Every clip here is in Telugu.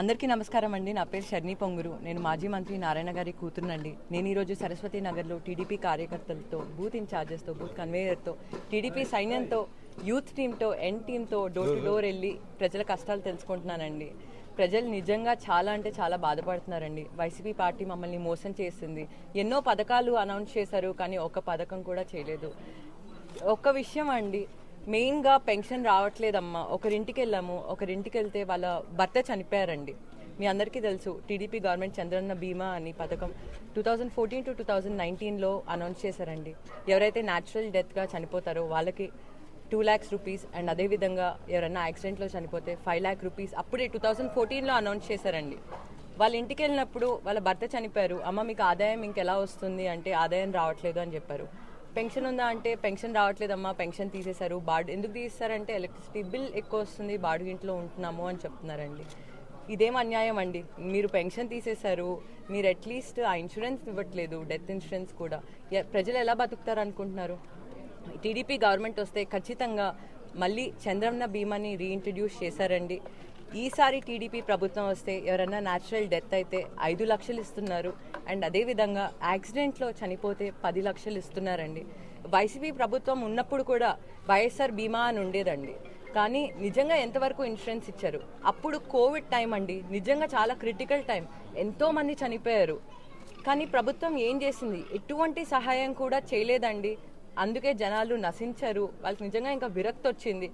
అందరికీ నమస్కారం అండి. నా పేరు షర్ణి పొంగురు. నేను మాజీ మంత్రి నారాయణ గారి కూతురునండి. నేను ఈరోజు సరస్వతి నగర్లో టీడీపీ కార్యకర్తలతో బూత్ ఇన్ఛార్జెస్తో బూత్ కన్వేయర్తో టీడీపీ సైన్యంతో యూత్ టీంతో ఎన్ టీంతో డోర్ టు డోర్ వెళ్ళి ప్రజల కష్టాలు తెలుసుకుంటున్నానండి. ప్రజలు నిజంగా చాలా అంటే చాలా బాధపడుతున్నారండి. వైసీపీ పార్టీ మమ్మల్ని మోసం చేసింది. ఎన్నో పథకాలు అనౌన్స్ చేశారు కానీ ఒక పథకం కూడా చేయలేదు. ఒక్క విషయం అండి మెయిన్గా పెన్షన్ రావట్లేదమ్మా. ఒకరింటికి వెళ్ళాము ఒకరింటికి వెళ్తే వాళ్ళ భర్త చనిపోయారండి. మీ అందరికీ తెలుసు టీడీపీ గవర్నమెంట్ చంద్రన్న బీమా అని పథకం two thousand fourteen to two thousand నైన్టీన్లో అనౌన్స్ చేశారండి. ఎవరైతే న్యాచురల్ డెత్గా చనిపోతారో వాళ్ళకి టూ ల్యాక్స్ రూపీస్ అండ్ అదేవిధంగా ఎవరైనా యాక్సిడెంట్లో చనిపోతే ఫైవ్ ల్యాక్ రూపీస్ అప్పుడే టూ థౌజండ్ ఫోర్టీన్లో అనౌన్స్ చేశారండి. వాళ్ళ ఇంటికి వెళ్ళినప్పుడు వాళ్ళ భర్త చనిపోయారు. అమ్మ మీకు ఆదాయం ఇంకెలా వస్తుంది? అంటే ఆదాయం రావట్లేదు అని చెప్పారు. పెన్షన్ ఉందా అంటే పెన్షన్ రావట్లేదమ్మా పెన్షన్ తీసేశారు. బాడు ఎందుకు తీసేశారంటే ఎలక్ట్రిసిటీ బిల్ ఎక్కువ వస్తుంది బాడుగింట్లో ఉంటున్నాము అని చెప్తున్నారండి. ఇదేం అన్యాయం అండి? మీరు పెన్షన్ తీసేశారు మీరు అట్లీస్ట్ ఆ ఇన్సూరెన్స్ ఇవ్వట్లేదు డెత్ ఇన్సూరెన్స్ కూడా. ప్రజలు ఎలా బతుకుతారు అనుకుంటున్నారు? టీడీపీ గవర్నమెంట్ వస్తే ఖచ్చితంగా మళ్ళీ చంద్రన్న బీమాని రీఇంట్రడ్యూస్ చేశారండి. ఈసారి టీడీపీ ప్రభుత్వం వస్తే ఎవరైనా న్యాచురల్ డెత్ అయితే ఐదు లక్షలు ఇస్తున్నారు. అండ్ అదేవిధంగా యాక్సిడెంట్లో చనిపోతే పది లక్షలు ఇస్తున్నారండి. వైసీపీ ప్రభుత్వం ఉన్నప్పుడు కూడా వైఎస్ఆర్ బీమా అని ఉండేదండి. కానీ నిజంగా ఎంతవరకు ఇన్సూరెన్స్ ఇచ్చారు? అప్పుడు కోవిడ్ టైం అండి. నిజంగా చాలా క్రిటికల్ టైం ఎంతో మంది చనిపోయారు. కానీ ప్రభుత్వం ఏం చేసింది? ఎటువంటి సహాయం కూడా చేయలేదండి. అందుకే జనాలు నశించారు. వాళ్ళకి నిజంగా ఇంకా విరక్తి వచ్చింది.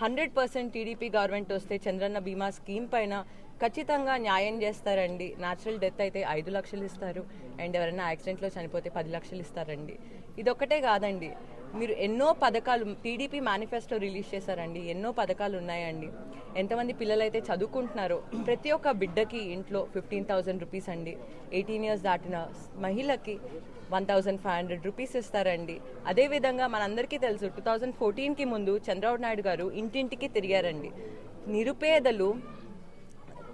హండ్రెడ్ పర్సెంట్ టీడీపీ గవర్నమెంట్ వస్తే చంద్రన్న బీమా స్కీమ్ పైన ఖచ్చితంగా న్యాయం చేస్తారండి. న్యాచురల్ డెత్ అయితే ఐదు లక్షలు ఇస్తారు. అండ్ ఎవరైనా యాక్సిడెంట్లో చనిపోతే పది లక్షలు ఇస్తారండి. ఇదొక్కటే కాదండి. మీరు ఎన్నో పథకాలు టీడీపీ మేనిఫెస్టో రిలీజ్ చేశారండి. ఎన్నో పథకాలు ఉన్నాయండి. ఎంతమంది పిల్లలైతే చదువుకుంటున్నారో ప్రతి ఒక్క బిడ్డకి ఇంట్లో ఫిఫ్టీన్ థౌసండ్ రూపీస్ అండి. ఎయిటీన్ ఇయర్స్ దాటిన మహిళకి one thousand five hundred rupees ఇస్తారండి. అదేవిధంగా మనందరికీ తెలుసు టూ థౌజండ్ ఫోర్టీన్కి ముందు చంద్రబాబు నాయుడు గారు ఇంటింటికి తిరిగారండి. నిరుపేదలు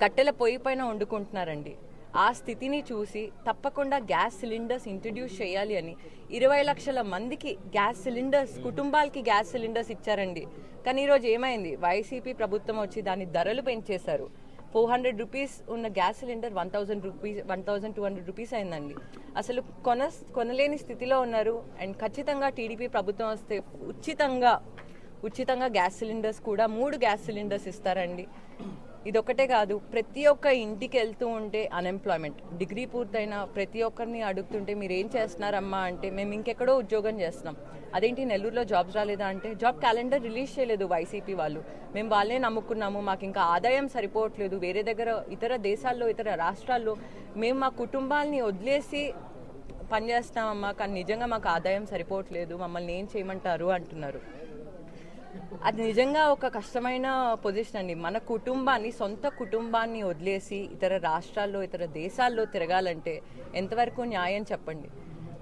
కట్టెల పొయ్యి పైన వండుకుంటున్నారండి. ఆ స్థితిని చూసి తప్పకుండా గ్యాస్ సిలిండర్స్ ఇంట్రడ్యూస్ చేయాలి అని ఇరవై లక్షల మందికి గ్యాస్ సిలిండర్స్ కుటుంబాలకి గ్యాస్ సిలిండర్స్ ఇచ్చారండి. కానీ ఈరోజు ఏమైంది? వైసీపీ ప్రభుత్వం వచ్చి దాని ధరలు పెంచేశారు. ఫోర్ హండ్రెడ్ రూపీస్ ఉన్న gas cylinder one thousand rupees one thousand two hundred rupees అయిందండి. అసలు కొన కొనలేని స్థితిలో ఉన్నారు. అండ్ ఖచ్చితంగా టీడీపీ ప్రభుత్వం వస్తే ఉచితంగా ఉచితంగా గ్యాస్ సిలిండర్స్ కూడా మూడు గ్యాస్ సిలిండర్స్ ఇస్తారండి. ఇదొక్కటే కాదు ప్రతి ఒక్క ఇంటికి వెళ్తూ ఉంటే అన్ఎంప్లాయ్మెంట్ డిగ్రీ పూర్తయిన ప్రతి ఒక్కరిని అడుగుతుంటే మీరు ఏం చేస్తున్నారమ్మా? అంటే మేము ఇంకెక్కడో ఉద్యోగం చేస్తున్నాం. అదేంటి నెల్లూరులో జాబ్స్ రాలేదా అంటే జాబ్ క్యాలెండర్ రిలీజ్ చేయలేదు వైసీపీ వాళ్ళు. మేము వాళ్ళే నమ్ముకున్నాము మాకు ఇంకా ఆదాయం సరిపోవట్లేదు. వేరే దగ్గర ఇతర దేశాల్లో ఇతర రాష్ట్రాల్లో మేము మా కుటుంబాల్ని వదిలేసి పనిచేస్తామమ్మా కానీ నిజంగా మాకు ఆదాయం సరిపోవట్లేదు మమ్మల్ని ఏం చేయమంటారు అంటున్నారు. అది నిజంగా ఒక కష్టమైన పొజిషన్ అండి. మన కుటుంబాన్ని సొంత కుటుంబాన్ని వదిలేసి ఇతర రాష్ట్రాల్లో ఇతర దేశాల్లో తిరగాలంటే ఎంతవరకు న్యాయం చెప్పండి?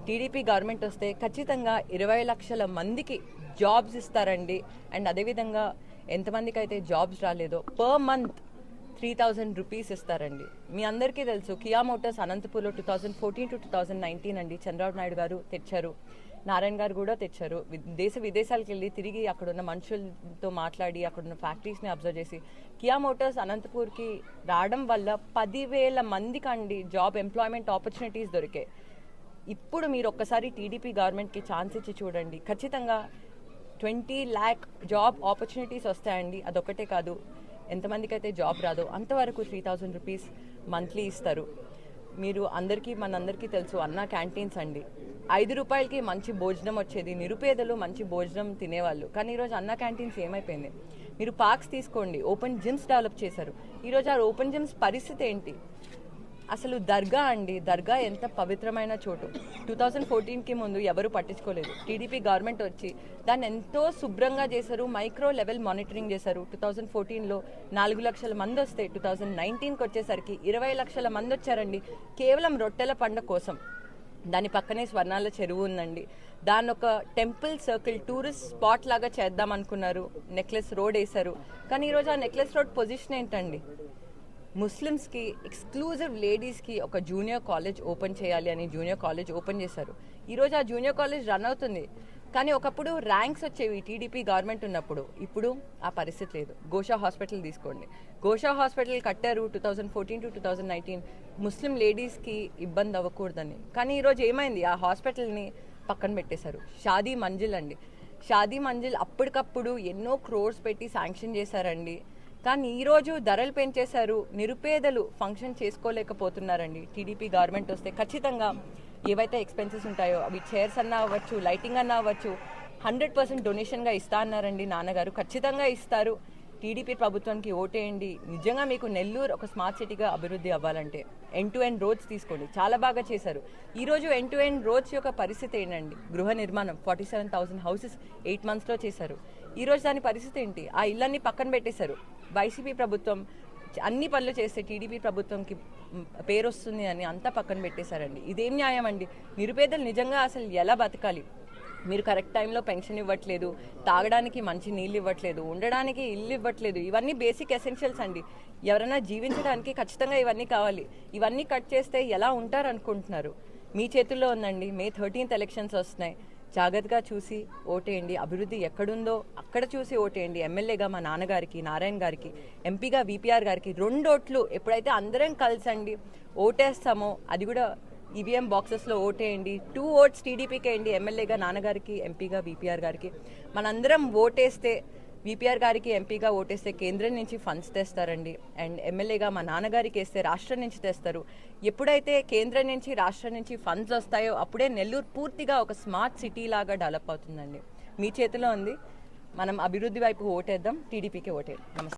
టీడీపీ గవర్నమెంట్ వస్తే ఖచ్చితంగా ఇరవై లక్షల మందికి జాబ్స్ ఇస్తారండి. అండ్ అదేవిధంగా ఎంతమందికి అయితే జాబ్స్ రాలేదో per month three thousand rupees ఇస్తారండి. మీ అందరికీ తెలుసు కియా మోటార్స్ అనంతపూర్లో two thousand fourteen to two thousand nineteen అండి చంద్రబాబు నాయుడు గారు తెచ్చారు. నారాయణ గారు కూడా తెచ్చారు. దేశ విదేశాలకు వెళ్ళి తిరిగి అక్కడున్న మనుషులతో మాట్లాడి అక్కడున్న ఫ్యాక్టరీస్ని అబ్జర్వ్ చేసి కియా మోటార్స్ అనంతపూర్కి రావడం వల్ల పదివేల మందికి అండి జాబ్ ఎంప్లాయ్మెంట్ ఆపర్చునిటీస్ దొరికాయి. ఇప్పుడు మీరు ఒక్కసారి టీడీపీ గవర్నమెంట్కి ఛాన్స్ ఇచ్చి చూడండి. ఖచ్చితంగా ట్వంటీ ల్యాక్ జాబ్ ఆపర్చునిటీస్ వస్తాయండి. అదొక్కటే కాదు ఎంతమందికి అయితే జాబ్ రాదో అంతవరకు త్రీ థౌజండ్ రూపీస్ మంత్లీ ఇస్తారు. మీరు అందరికీ మనందరికీ తెలుసు అన్న క్యాంటీన్స్ అండి. ఐదు రూపాయలకి మంచి భోజనం వచ్చేది. నిరుపేదలు మంచి భోజనం తినేవాళ్ళు. కానీ ఈరోజు అన్న క్యాంటీన్స్ ఏమైపోయింది? మీరు పార్క్స్ తీసుకోండి. ఓపెన్ జిమ్స్ డెవలప్ చేశారు. ఈరోజు ఆ ఓపెన్ జిమ్స్ పరిస్థితి ఏంటి? అసలు దర్గా అండి దర్గా ఎంత పవిత్రమైన చోటు. టూ థౌజండ్ ఫోర్టీన్కి ముందు ఎవరు పట్టించుకోలేదు. టీడీపీ గవర్నమెంట్ వచ్చి దాన్ని ఎంతో శుభ్రంగా చేశారు మైక్రో లెవెల్ మానిటరింగ్ చేశారు. టూ థౌజండ్ ఫోర్టీన్లో నాలుగు లక్షల మంది వస్తే టూ థౌజండ్ నైన్టీన్కి వచ్చేసరికి ఇరవై లక్షల మంది వచ్చారండి కేవలం రొట్టెల పండ కోసం. దాని పక్కనే స్వర్ణాల చెరువు ఉందండి. దాని ఒక టెంపుల్ సర్కిల్ టూరిస్ట్ స్పాట్ లాగా చేద్దాం అనుకున్నారు. నెక్లెస్ రోడ్ వేశారు. కానీ ఈరోజు ఆ నెక్లెస్ రోడ్ పొజిషన్ ఏంటండి? ముస్లిమ్స్కి ఎక్స్క్లూజివ్ లేడీస్కి ఒక జూనియర్ కాలేజ్ ఓపెన్ చేయాలి అని జూనియర్ కాలేజ్ ఓపెన్ చేశారు. ఈరోజు ఆ జూనియర్ కాలేజ్ రన్ అవుతుంది. కానీ ఒకప్పుడు ర్యాంక్స్ వచ్చేవి టీడీపీ గవర్నమెంట్ ఉన్నప్పుడు. ఇప్పుడు ఆ పరిస్థితి లేదు. గోషా హాస్పిటల్ తీసుకోండి. గోషా హాస్పిటల్ కట్టారు two thousand fourteen to two thousand nineteen. Muslim లేడీస్కి ఇబ్బంది అవ్వకూడదని. కానీ ఈరోజు ఏమైంది? ఆ హాస్పిటల్ని పక్కన పెట్టేశారు. షాదీ మంజిల్ అండి. షాదీ మంజిల్ అప్పటికప్పుడు ఎన్నో క్రోర్స్ పెట్టి శాంక్షన్ చేశారండి. కానీ ఈరోజు ధరలు పెంచేశారు నిరుపేదలు ఫంక్షన్ చేసుకోలేకపోతున్నారండి. టీడీపీ గవర్నమెంట్ వస్తే ఖచ్చితంగా ఏవైతే ఎక్స్పెన్సెస్ ఉంటాయో అవి చైర్స్ అన్నా అవ్వచ్చు లైటింగ్ అన్నా అవ్వచ్చు హండ్రెడ్ పర్సెంట్ డొనేషన్గా ఇస్తా అన్నారండి నాన్నగారు. ఖచ్చితంగా ఇస్తారు. టీడీపీ ప్రభుత్వానికి ఓటేయండి. నిజంగా మీకు నెల్లూరు ఒక స్మార్ట్ సిటీగా అభివృద్ధి అవ్వాలంటే ఎండ్ టు ఎండ్ రోడ్స్ తీసుకోండి. చాలా బాగా చేశారు. ఈ రోజు ఎండ్ టు ఎండ్ రోడ్స్ యొక్క పరిస్థితి ఏంటండి? గృహ నిర్మాణం forty seven thousand houses eight మంత్స్లో చేశారు. ఈరోజు దాని పరిస్థితి ఏంటి? ఆ ఇళ్ళన్ని పక్కన పెట్టేశారు. వైసీపీ ప్రభుత్వం అన్ని పనులు చేస్తే టీడీపీ ప్రభుత్వంకి పేరు వస్తుంది అని అంతా పక్కన పెట్టేశారండి. ఇదేం న్యాయం అండి నిరుపేదలు నిజంగా అసలు ఎలా బతకాలి? మీరు కరెక్ట్ టైంలో పెన్షన్ ఇవ్వట్లేదు తాగడానికి మంచి నీళ్ళు ఇవ్వట్లేదు ఉండడానికి ఇల్లు ఇవ్వట్లేదు ఇవన్నీ బేసిక్ ఎసెన్షియల్స్ అండి. ఎవరైనా జీవించడానికి ఖచ్చితంగా ఇవన్నీ కావాలి. ఇవన్నీ కట్ చేస్తే ఎలా ఉంటారు అనుకుంటున్నారు మీ చేతుల్లో ఉందండి. మే థర్టీన్త్ ఎలక్షన్స్ వస్తున్నాయి. జాగ్రత్తగా చూసి ఓటేయండి. అభివృద్ధి ఎక్కడుందో అక్కడ చూసి ఓటేయండి. ఎమ్మెల్యేగా మా నాన్నగారికి నారాయణ గారికి ఎంపీగా విపిఆర్ గారికి రెండు ఓట్లు ఎప్పుడైతే అందరం కలిసండి ఓటేస్తామో అది కూడా ఈవీఎం బాక్సెస్లో ఓటేయండి. టూ ఓట్స్ టీడీపీకి వేయండి. ఎమ్మెల్యేగా నాన్నగారికి ఎంపీగా బీపీఆర్ గారికి. మనందరం ఓటేస్తే బీపీఆర్ గారికి ఎంపీగా ఓటేస్తే కేంద్రం నుంచి ఫండ్స్ తెస్తారండి. అండ్ ఎమ్మెల్యేగా మా నాన్నగారికి వేస్తే రాష్ట్రం నుంచి తెస్తారు. ఎప్పుడైతే కేంద్రం నుంచి రాష్ట్రం నుంచి ఫండ్స్ వస్తాయో అప్పుడే నెల్లూరు పూర్తిగా ఒక స్మార్ట్ సిటీ లాగా డెవలప్ అవుతుందండి. మీ చేతిలో ఉంది. మనం అభివృద్ధి వైపు ఓటేద్దాం. టీడీపీకి ఓటేద్దాం నమస్తే.